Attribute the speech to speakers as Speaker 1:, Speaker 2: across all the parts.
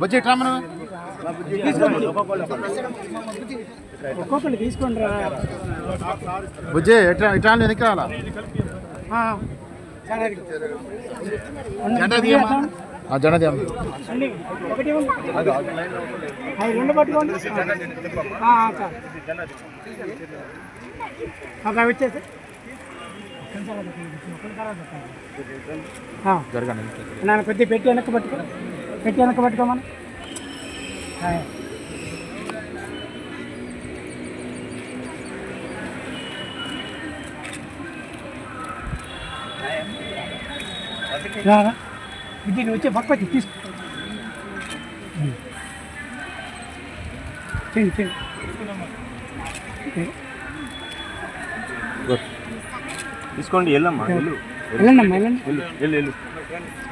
Speaker 1: బుజ్జి ఇట్రా మనం
Speaker 2: ఒక్కొక్కటి తీసుకోండి రా.
Speaker 1: బుజ్జి ఇట్రా ఇట్రా రాలా జెండా జెండా
Speaker 2: రెండు పట్టుకోండి అవి వచ్చేసి
Speaker 1: జరగండి
Speaker 2: నాన్న కొద్దిగా పెట్టి వెనక్కి పట్టుకో పెట్టి వెనక్కి పట్టుకోమని ఇది నువ్వు వచ్చే పక్క వచ్చి తీసుకో చెయ్యి చెయ్యి
Speaker 3: తీసుకోండి వెళ్ళమ్మా వెళ్ళు.
Speaker 2: వెళ్ళండి.
Speaker 3: వెళ్ళు వెళ్ళు వెళ్ళు.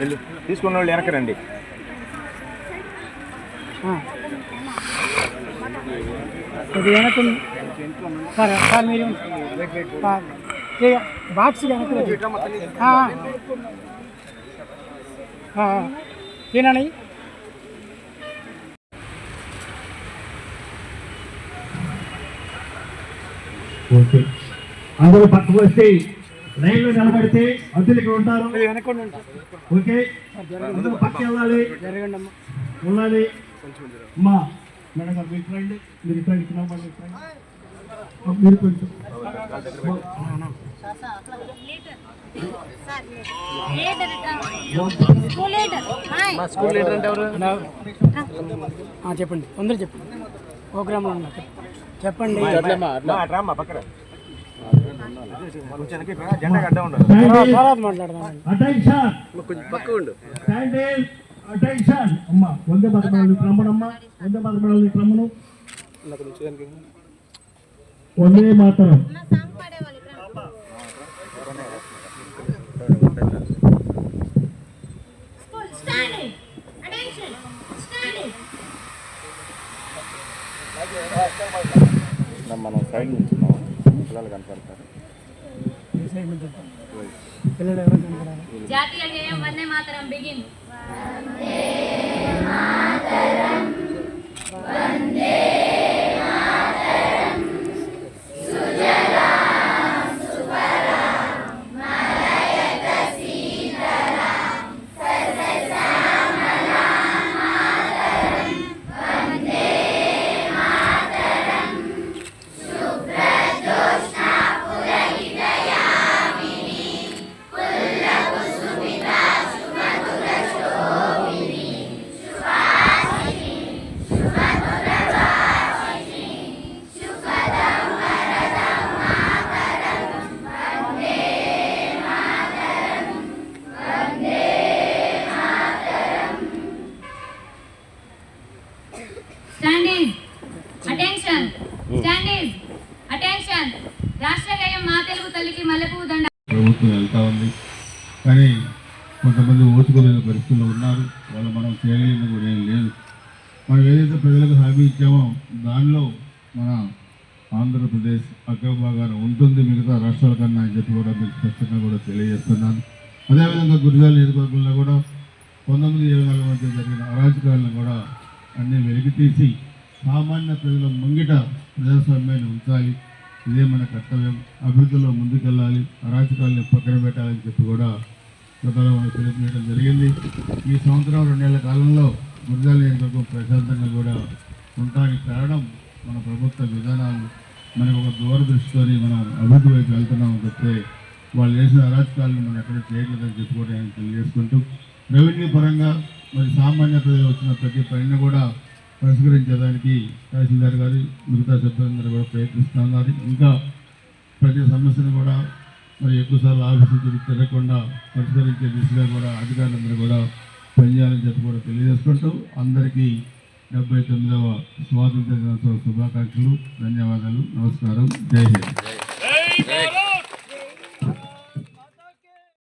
Speaker 3: వెళ్ళు. తీసుకున్న వాళ్ళు వెనక రండి.
Speaker 2: ఆ. కొద్దిగా వెనక్కి సరే సార్ మీరు బాక్స్ వెనక్కి రండి. ఆ, ఆ. ఆ, తినండి.
Speaker 4: ఓకే. అందరూ పక్కకు వస్తే లైన్లో నిలబడితే అద్దెలు ఇక్కడ ఉంటారు ఓకే? అందరూ పక్క వెళ్ళాలి. ఉండాలి. అమ్మా మేడం గారు మీరు రండి మీరు ఇక్కడ మీరు కొంచెం.
Speaker 5: స్కూల్ లీడర్
Speaker 1: అంటే ఎవరు?
Speaker 2: ఆ, చెప్పండి. తొందర చెప్పండి. ప్రోగ్రాంలో ఉన్నా చెప్పండి.
Speaker 4: అటెన్షన్ అమ్మా వందే పదమూడు రమ్మనమ్మా వందే పదమూడు రమ్మను వందే మాతరం
Speaker 5: మనం సైడ్ నుంచి పిల్లలు కనపడతారు స్టాండింగ్ అటెన్షన్ స్టాండింగ్
Speaker 3: మనం సైడ్ నుంచి పిల్లలు కనపడతారు
Speaker 2: పిల్లలు ఎవరు కనపడాలి
Speaker 5: జాతీయ గేయం Vande Mataram begin attention standing attention రాష్ట్ర గేయం మా తెలుగు తల్లికి మల్లెపువ్వు దండ.
Speaker 6: ప్రభుత్వం వెళ్తా ఉంది. కానీ కొంతమంది ఓచుకోలేని పరిస్థితుల్లో ఉన్నారు. వాళ్ళు మనం చేయలేని కూడా ఏం లేదు. మనం ఏదైతే ప్రజలకు హామీ ఇచ్చామో దానిలో మన ఆంధ్రప్రదేశ్ అగ్రభాగాన ఉంటుంది. మిగతా రాష్ట్రాల కన్నా అని చెప్పి కూడా మీకు స్పష్టంగా కూడా తెలియజేస్తున్నాను. అదేవిధంగా గురిజాల నియోజకవర్గంలో కూడా పంతొమ్మిది ఇరవై నాలుగు మధ్య జరిగిన అరాచకాలను కూడా అన్నీ వెలికి తీసి సామాన్య ప్రజల ముంగిట ప్రజాస్వామ్యాన్ని ఉంచాలి. ఇదే మన కర్తవ్యం. అభివృద్ధిలో ముందుకెళ్ళాలి. అరాచకాలను పక్కన పెట్టాలని చెప్పి కూడా గతంలో మనం పిలుపునేయడం జరిగింది. ఈ సంవత్సరం రెండేళ్ళ కాలంలో గురిజాల నియోజకవర్గం ప్రశాంతంగా కూడా ఉండడానికి కారణం మన ప్రభుత్వ విధానాలు. మనకు ఒక దూరదృష్టితోని మనం అభివృద్ధి వైపు వెళ్తున్నామని చెప్తే వాళ్ళు చేసిన అరాచకాలను మనం ఎక్కడ చేయట్లేదని చెప్పి కూడా నేను తెలియజేసుకుంటూ రెవెన్యూ పరంగా మరి సామాన్య ప్రజలు వచ్చిన ప్రతి పనిని కూడా పరిష్కరించడానికి తహసీల్దార్ గారు మిగతా సిబ్బంది కూడా ప్రయత్నిస్తున్నారు ఇంకా ప్రతి సమస్యను కూడా మరి ఎక్కువసార్లు ఆఫీసు తిరిగి తిరగకుండా పరిష్కరించే దిశగా కూడా అధికారులందరూ కూడా పనిచేయాలని చెప్పి కూడా తెలియజేసుకుంటూ అందరికీ డెబ్బై తొమ్మిదవ స్వాతంత్ర దినోత్సవ శుభాకాంక్షలు ధన్యవాదాలు నమస్కారం జై హింద్.